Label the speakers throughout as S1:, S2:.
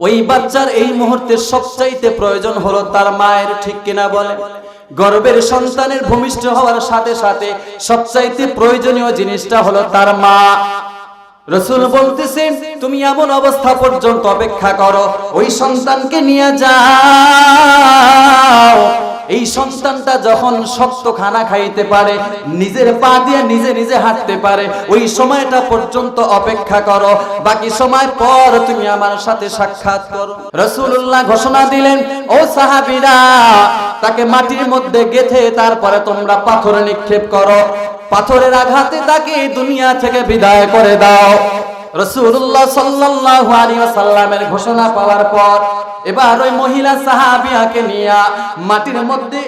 S1: ওই বাচ্চার এই মুহূর্তে সবচাইতে প্রয়োজন হলো তার মায়ের ঠিক কিনা বলে। গর্বের সন্তানের ভূমিষ্ঠ হওয়ার সাথে সাথে সবচাইতে প্রয়োজনীয় জিনিসটা হলো তার মা। রসুল বলতেছেন, তুমি এমন অবস্থা পর্যন্ত অপেক্ষা করো, ওই সন্তানকে নিয়ে যাও। এই সন্তানটা যখন শক্ত খানা খাইতে পারে, নিজের পা দিয়ে নিজে নিজে হাঁটতে পারে, ওই সময়টা পর্যন্ত অপেক্ষা করো। বাকি সময় পর তুমি আমার সাথে সাক্ষাৎ করো। রসুল্লাহ ঘোষণা দিলেন, ও সাহাবিরা, তাকে মাটির মধ্যে গেথে তারপরে তোমরা পাথর নিক্ষেপ করো। পাথরের আঘাতে তাকে দুনিয়া থেকে বিদায় করে দাও। রসুল্লাহ সাল্লাল্লাহু আলাইহি ওয়াসাল্লামের ঘোষণা পাওয়ার পর এবার ওই মহিলা সাহাবিয়াকে নিয়ে মাটির মধ্যে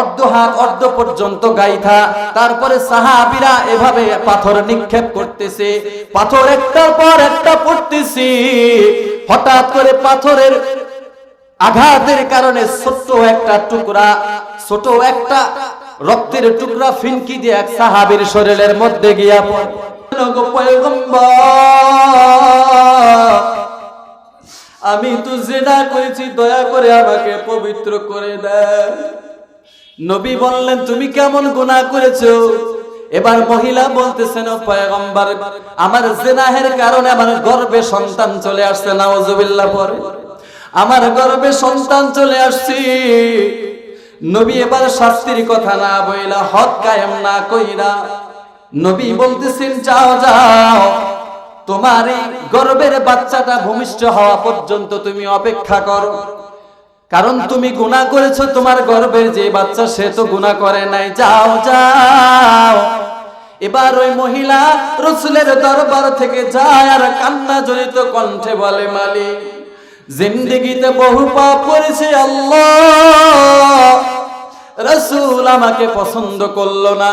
S1: অর্ধ হাত অর্ধ পর্যন্ত গাইথা, তারপরে সাহাবিরা এভাবে পাথর নিক্ষেপ করতেছে, পাথর একটার পর একটা পড়তেছে। হঠাৎ করে পাথরের আঘাতের কারণে ছোট্ট একটা টুকরা, ছোট একটা রক্তের টুকরা ফিনকি দিয়ে এক সাহাবীর শরীরের মধ্যে গিয়া পড়ে। আমি তো জেনা করেছি, দয়া করে আমাকে পবিত্র করে দেয়। নবী বললেন, তুমি কেমন গুনাহ করেছ? এবার মহিলা বলতেছেন, "ও পয়গম্বর, আমার জেনাহের কারণে আমার গর্বে সন্তান চলে আসছে, নাউজুবিল্লাহ পরে। আমার গর্বে সন্তান চলে আসছি। নবী এবার শাস্তির কথা না বইলা, হক কায়েম না কইরা নবী বলতেছেন, যাও যাও। তোমার এই গর্বের বাচ্চাটা ভূমিষ্ঠ হওয়া পর্যন্ত তুমি অপেক্ষা করো। কারণ তুমি গুনাহ করেছ, তোমার গর্ভের যে বাচ্চা সে তো গুনাহ করে নাই। যাও যাও। এবার ওই মহিলা রসুলের দরবার থেকে যায় আর কান্না জড়িত কণ্ঠে বলে, মালিক, জিন্দিগিতে বহু পাপ করেছে আল্লাহ। রসুল আমাকে পছন্দ করল না।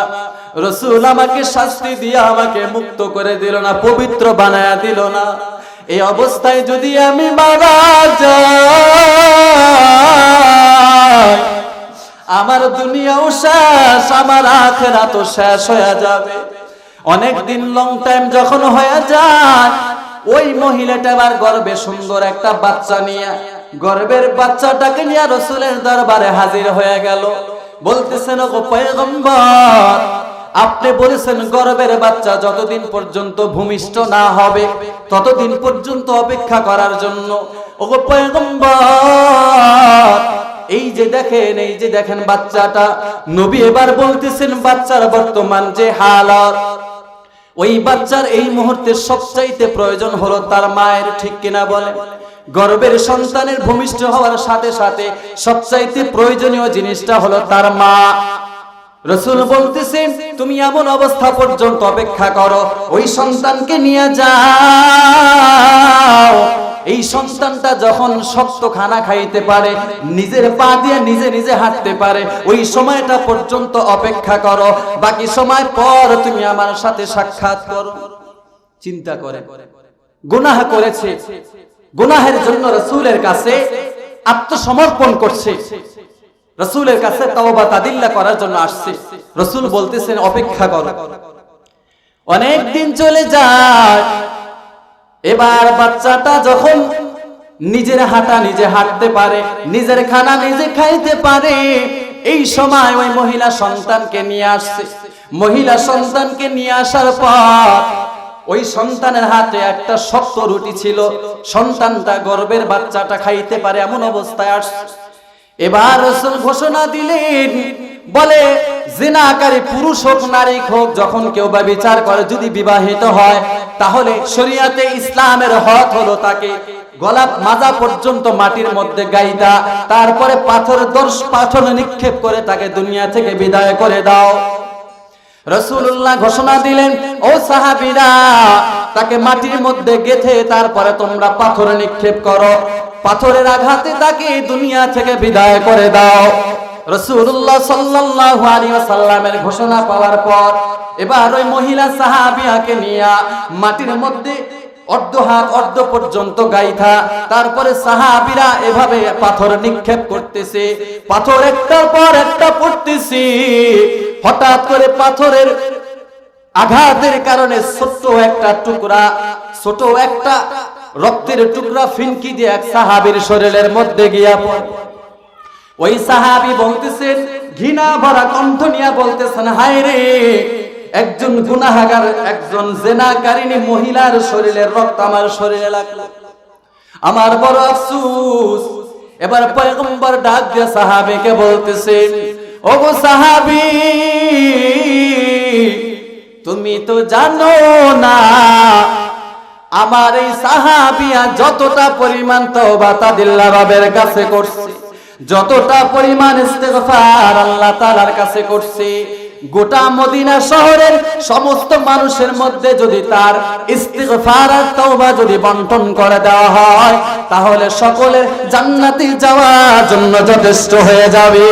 S1: রসুল আমাকে শাস্তি দিয়ে আমাকে মুক্ত করে দিল না, পবিত্র বানায়া দিল না। এই অবস্থায় যদি আমি মারা যাই, আমার দুনিয়াও শেষ, আমার আখেরা তো শেষ হয়ে যাবে। অনেক দিন লং টাইম যখন হয়ে যায়, ওই মহিলাটা আবার গর্বে সুন্দর একটা বাচ্চা নিয়ে, গর্বের বাচ্চাটাকে নিয়ে রসুলের দরবারে হাজির হয়ে গেল। বলতেছেন ও পয়গম্বর আপনি বলেছেন গর্বের বাচ্চা, যতদিন পর্যন্ত ভূমিষ্ঠ না হবে, ততদিন পর্যন্ত অপেক্ষা করার জন্য। এই যে দেখেন, এই যে দেখেন বাচ্চাটা, নবী এবার বলতেছেন, বাচ্চার বর্তমান যে হালত। ওই বাচ্চার এই মুহূর্তে সবচাইতে প্রয়োজন হলো তার মায়ের ঠিক কিনা বলে গর্বের সন্তানের ভূমিষ্ঠ হওয়ার সাথে সাথে সবচাইতে প্রয়োজনীয় জিনিসটা হলো তার মা। রসুল বলতেছেন তুমি এমন অবস্থা পর্যন্ত অপেক্ষা করো, ওই সন্তানকে নিয়ে যাও। এই সন্তানটা যখন শক্ত খানা খাইতে পারে, নিজের পা দিয়ে নিজে নিজে হাঁটতে পারে, ওই সময়টা পর্যন্ত অপেক্ষা করো। বাকি সময় পর তুমি আমার সাথে সাক্ষাৎ করো। চিন্তা করে। গুনাহ করেছে। গুনাহের জন্য রসুলের কাছে আত্মসমর্পণ করছে। রসুলের কাছে তওবা তাদিল্লা করার জন্য আসছে। রসুল বলতেছেন, অপেক্ষা করো। অনেক দিন চলে যায়। এবার বাচ্চাটা যখন নিজের হাঁটা নিজে হাঁটতে পারে, নিজের খানা নিজে খাইতে পারে, এই সময় ওই মহিলা সন্তানকে নিয়ে আসছে। মহিলা সন্তানকে নিয়ে আসার পর ওই সন্তানের হাতে একটা শক্ত রুটি ছিল। সন্তানটা গর্বের বাচ্চাটা খাইতে পারে, এমন অবস্থায় আসছে। এবার রসুল ঘোষণা দিলেন, বলে, জিনাকারী পুরুষ হোক, নারী হোক, যখন কেউ বা বিচার করে, যদি বিবাহিত হয়, তাহলে শরিয়াতে ইসলামের হক হলো তাকে গলা মাজা পর্যন্ত মাটির মধ্যে গাইদা তারপরে পাথর দর্শ পাথর নিক্ষেপ করে তাকে দুনিয়া থেকে বিদায় করে দাও। রসুল্লাহ ঘোষণা দিলেন, ও সাহাবিরা, তাকে মাটির মধ্যে গেথে তারপরে তোমরা পাথর নিক্ষেপ করো। পাথরের আঘাতে তাকে দুনিয়া থেকে বিদায় করে দাও। রসুল্লাহ সাল্লাল্লাহু আলাইহি ওয়াসাল্লামের ঘোষণা পাওয়ার পর, এবার ওই মহিলা সাহাবিয়াকে নিয়ে মাটির মধ্যে অর্ধ হাত অর্ধ পর্যন্ত গাইথা। তারপরে সাহাবিরা এভাবে পাথর নিক্ষেপ করতেছে। পাথর একটার পর একটা পড়তেছে। হঠাৎ করে পাথরের আঘাতের কারণে ছোট্ট একটা টুকরা, ছোট একটা রক্তের টুকরা ফিনকি দিয়ে এক সাহাবীর শরীরের মধ্যে গিয়া পড়ে। ওই সাহাবি বলতেছেন, ঘৃণা ভরা কণ্ঠ নিয়ে বলতেছেন, হায় রে একজন গুনাহাগার, একজন জেনাকারিনী মহিলার শরীরের রক্ত আমার শরীরে লাগল। আমার বড় আফসুস, এবার পয়গম্বর ডাক দিয়ে সাহাবিকে বলতেছেন ও গো সাহাবি, তুমি তো জানো না, আমার এই সাহাবিয়া যতটা পরিমাণ তওবা তাদিল্লা রবের কাছে করছে, যতটা পরিমাণ ইস্তেগফার আল্লাহ তাআলার কাছে করছে গোটা মদিনা শহরের সমস্ত মানুষের মধ্যে যদি তার ইস্তিগফার আর তওবা যদি বন্টন করে দেওয়া হয়, তাহলে সকলের জান্নাতে যাওয়ার জন্য যথেষ্ট হয়ে যাবে।